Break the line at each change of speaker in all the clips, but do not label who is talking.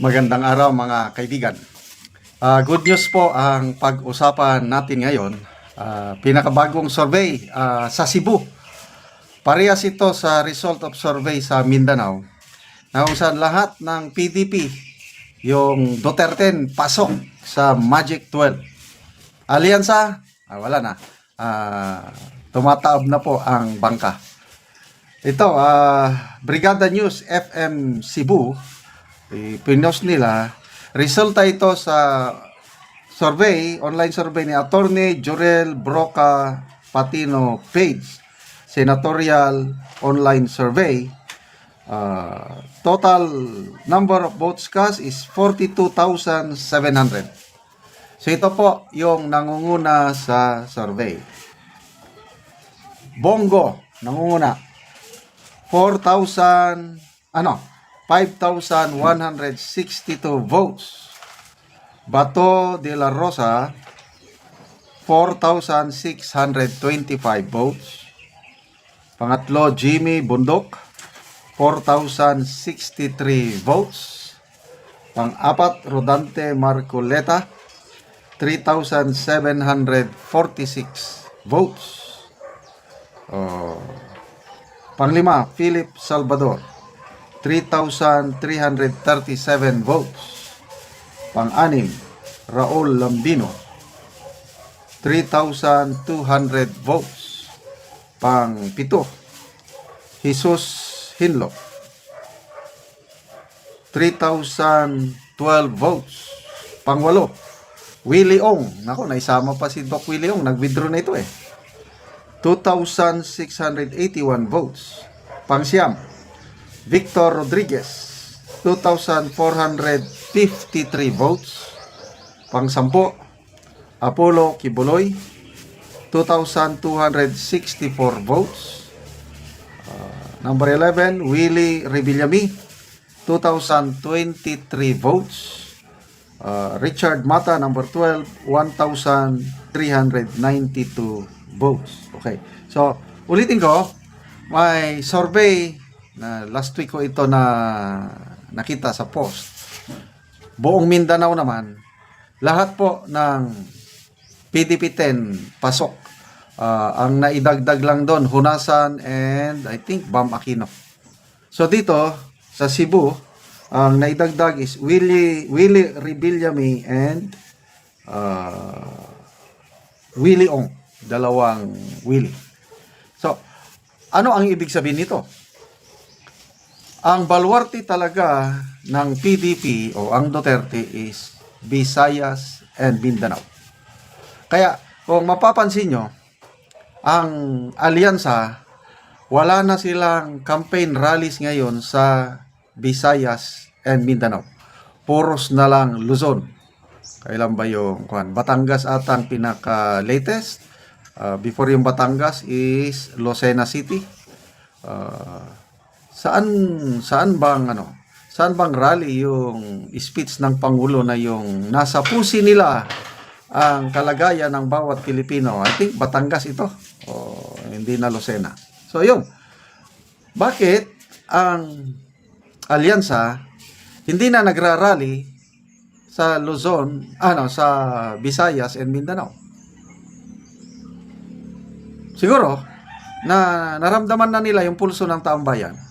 Magandang araw mga kaibigan. Ah, good news po ang pag-usapan natin ngayon. Ah, pinakabagong survey ah, sa Cebu. Parehas ito sa result of survey sa Mindanao na lahat ng PDP, yung Duterte pasok sa Magic 12. Alyansa, ah, wala na. Ah, tumataob na po ang bangka. Ito, ah, Brigada News FM Cebu, eh, pinost nila, resulta ito sa survey, online survey ni Attorney Jorel Broca Patino Page, senatorial online survey. Ah, total number of votes cast is 42,700. So ito po yung nangunguna sa survey. Bongo, nangunguna. 4,000, ano, 5,162 votes. Bato de la Rosa, 4,625 votes. Pangatlo, Jimmy Bundok, 4,063 votes. Pang-apat, Rodante Marcoleta, 3,746 votes. Oh. Panglima, Philip Salvador, 3,337 votes. Pang-anim, Raul Lambino, 3,200 votes. Pang-pito, Jesus Hinlo, 3,012 votes. Pang-walo, Willie Ong. Nako, naisama pa si Doc Willie Ong. Nag-withdraw na ito eh. 2,681 votes. Pangsiam, Victor Rodriguez, 2,453 votes. Pangsampo, Apollo Kibuloy, 2,264 votes. Uh, number 11, Willie Revillami, 2,023 votes. Uh, Richard Mata, number 12, 1,392 votes. Okay. So, ulitin ko, may survey na last week ko ito na nakita sa post. Buong Mindanao naman, lahat po ng PDP 10 pasok. Ah, ang naidagdag lang doon, Hunasan and I think Bam Aquino. So dito, sa Cebu, ang naidagdag is Willie, Willie Rebillame and uh, Willie Ong. Dalawang Willie. So, ano ang ibig sabihin nito? Ang baluarte talaga ng PDP o ang Duterte is Visayas and Mindanao. Kaya, kung mapapansin nyo, ang alyansa, wala na silang campaign rallies ngayon sa Visayas and Mindanao. Puros na lang Luzon. Kailan ba yung kuan? Batangas atang pinaka-latest. Uh, before yung Batangas is Lucena City. Uh, saan saan bang ano? Saan bang rally yung speech ng pangulo na yung nasa pusi nila ang kalagayan ng bawat Pilipino? I think Batangas ito. O hindi na Lucena. So yun. Bakit ang alyansa hindi na nagrarally sa Luzon, ano, sa Visayas and Mindanao? Siguro, na naramdaman na nila yung pulso ng taong bayan.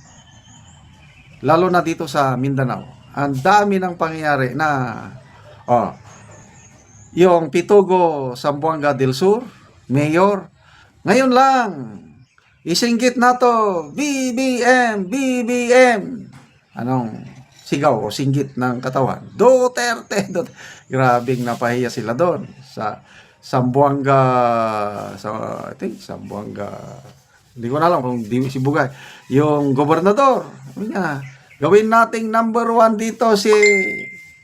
Lalo na dito sa Mindanao. Ang dami ng pangyayari na oh, yung Pitugo Sambuanga del Sur, Mayor, ngayon lang, isinggit na to, BBM, BBM. Anong sigaw o singgit ng katawan? Duterte, Duterte. Grabing napahiya sila doon sa Sambuanga, sa, I think, Sambuanga, hindi ko na alam kung di si Bugay. Yung gobernador, niya, gawin nating number one dito si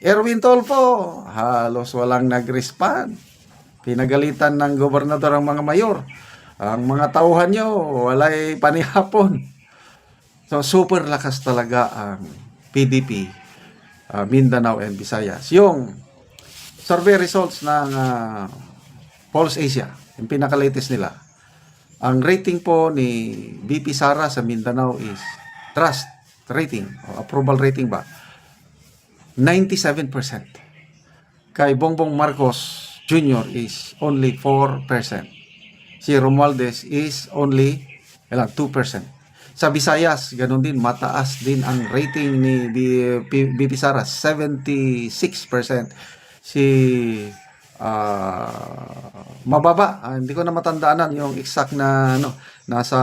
Erwin Tolpo. Halos walang nag-respond. Pinagalitan ng gobernador ang mga mayor. Ang mga tauhan nyo, walay panihapon. So, super lakas talaga ang PDP, uh, Mindanao and Visayas. Yung survey results ng uh, Pulse Asia, yung pinaka-latest nila. Ang rating po ni BP Sara sa Mindanao is trust rating o approval rating ba 97%. Kay Bongbong Marcos Jr. is only 4%. Si Romualdez is only ilang 2%. Sa Visayas, ganun din, mataas din ang rating ni BP Sara, 76%. Si ah, mababa, ah, hindi ko na matandaanan yung exact na ano, nasa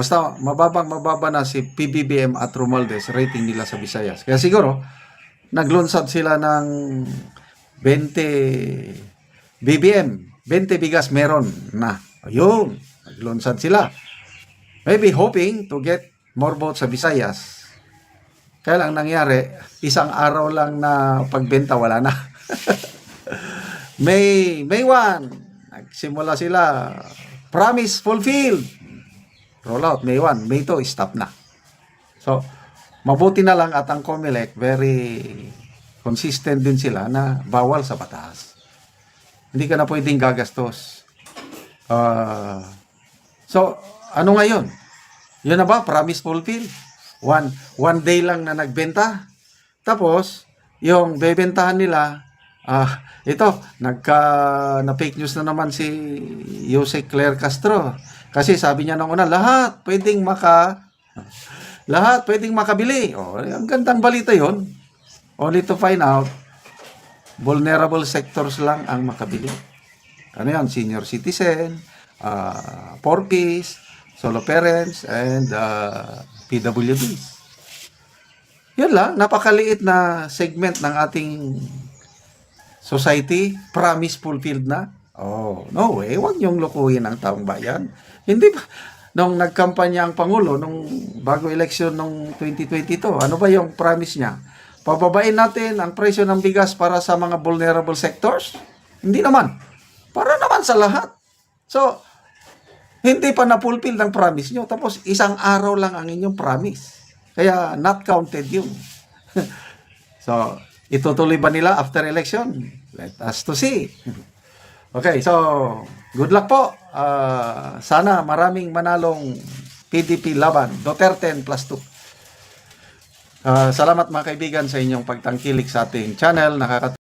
Basta mababang mababa na si PBBM at Romualdez rating nila sa Visayas. Kaya siguro naglunsad sila ng 20 BBM, 20 bigas meron na. Ayun, naglunsad sila. Maybe hoping to get more votes sa Visayas. Kaya lang nangyari, isang araw lang na pagbenta wala na. May May 1, nagsimula sila. Promise fulfilled rollout May 1, May 2 stop na. So, mabuti na lang at ang COMELEC very consistent din sila na bawal sa batas. Hindi ka na pwedeng gagastos. Ah, so, ano ngayon? Yun na ba? Promise fulfill. One, one day lang na nagbenta. Tapos, yung bebentahan nila, ah, ito, nagka, na fake news na naman si Jose Claire Castro. Kasi sabi niya nung una, lahat pwedeng maka, lahat pwedeng makabili. Oh, ang gandang balita yon. Only to find out, vulnerable sectors lang ang makabili. Ano yan? Senior citizen, uh, peace, solo parents, and uh, PWDs. Yun lang, napakaliit na segment ng ating society, promise fulfilled na. Oh, no way, huwag niyong lukuhin ang taong bayan. Hindi ba, nung nagkampanya ang Pangulo, nung bago eleksyon nung 2022, ano ba yung promise niya? Pababain natin ang presyo ng bigas para sa mga vulnerable sectors? Hindi naman. Para naman sa lahat. So, hindi pa na-fulfill ng promise nyo. Tapos, isang araw lang ang inyong promise. Kaya, not counted yun. so, itutuloy ba nila after election? Let us to see. Okay, so, good luck po. Ah, sana maraming manalong PDP laban. Duterte plus 2. Ah, salamat mga kaibigan sa inyong pagtangkilik sa ating channel. Nakaka